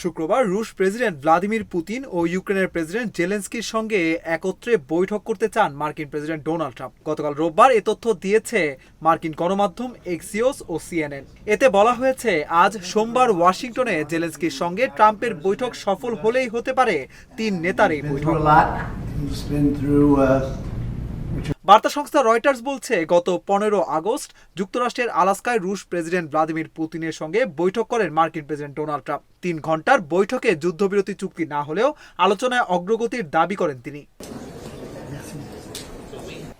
শুক্রবার রুশ president Vladimir Putin ও ইউক্রেনের প্রেসিডেন্ট জেলেন্সকির সঙ্গে একত্রে বৈঠক করতে চান মার্কিন প্রেসিডেন্ট ডোনাল্ড ট্রাম্প। গতকাল রোববার এ তথ্য দিয়েছে মার্কিন গণমাধ্যম এক্সিওস ও সিএনএন। এতে বলা হয়েছে, আজ সোমবার ওয়াশিংটনে জেলেন্সকির সঙ্গে ট্রাম্পের বৈঠক সফল হলেই হতে পারে তিন নেতার এই বৈঠক। বার্তা সংস্থা রয়টার্স বলছে, গত পনেরো আগস্ট যুক্তরাষ্ট্রের আলাস্কায় রুশ প্রেসিডেন্ট ভ্লাদিমির পুতিনের সঙ্গে বৈঠক করেন মার্কিন প্রেসিডেন্ট ডোনাল্ড ট্রাম্প। তিন ঘণ্টার বৈঠকে যুদ্ধবিরতি চুক্তি না হলেও আলোচনায় অগ্রগতির দাবি করেন তিনি।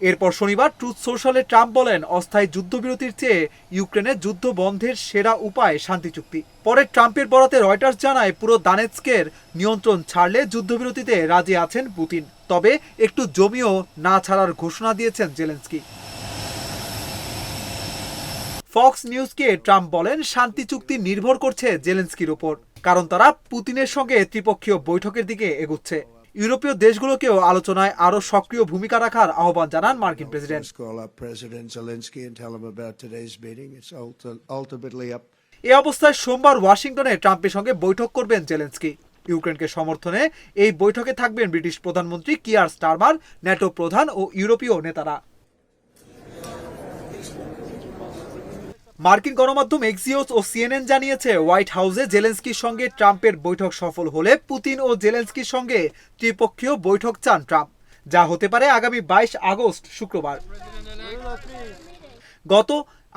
এরপর শনিবার ট্রুথ সোশ্যালে ট্রাম্প বলেন, অস্থায়ী যুদ্ধবিরতির চেয়ে ইউক্রেনের যুদ্ধ বন্ধের সেরা উপায় শান্তি চুক্তি। পরে ট্রাম্পের বরাতে রয়টার্স জানায়, পুরো দানেৎস্কের নিয়ন্ত্রণ ছাড়লে যুদ্ধবিরতিতে রাজি আছেন পুতিন। তবে একটু জমিও না ছাড়ার ঘোষণা দিয়েছেন জেলেন্সকি। ফক্স নিউজকে ট্রাম্প বলেন শান্তি চুক্তি নির্ভর করছে জেলেন্সকির উপর কারণ তারা পুতিনের সঙ্গে ত্রিপক্ষীয় বৈঠকের দিকে এগুচ্ছে। ইউরোপীয় দেশগুলোকেও আলোচনায় আরও সক্রিয় ভূমিকা রাখার আহ্বান জানান মার্কিন প্রেসিডেন্ট। এ অবস্থায় সোমবার ওয়াশিংটনে ট্রাম্পের সঙ্গে বৈঠক করবেন জেলেন্সকি। ইউক্রেনকে সমর্থনে এই বৈঠকে থাকবেন ব্রিটিশ প্রধানমন্ত্রী কিয়ার স্টারমার, ন্যাটো প্রধান ও ইউরোপীয় নেতারা। মার্কিন গণমাধ্যম এক্সিওস ও সিএনএন জানিয়েছে, হোয়াইট হাউসে জেলেন্সকির সঙ্গে ট্রাম্পের বৈঠক সফল হলে পুতিন ও জেলেন্সকির সঙ্গে ত্রিপক্ষীয় বৈঠক চান ট্রাম্প। যা হতে পারে আগামী বাইশ আগস্ট, শুক্রবার। গত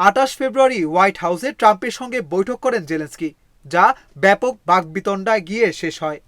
আঠাশ ফেব্রুয়ারি হোয়াইট হাউসে ট্রাম্পের সঙ্গে বৈঠক করেন জেলেন্সকি। যা ব্যাপক বাকবিতণ্ডায় গিয়ে শেষ হয়।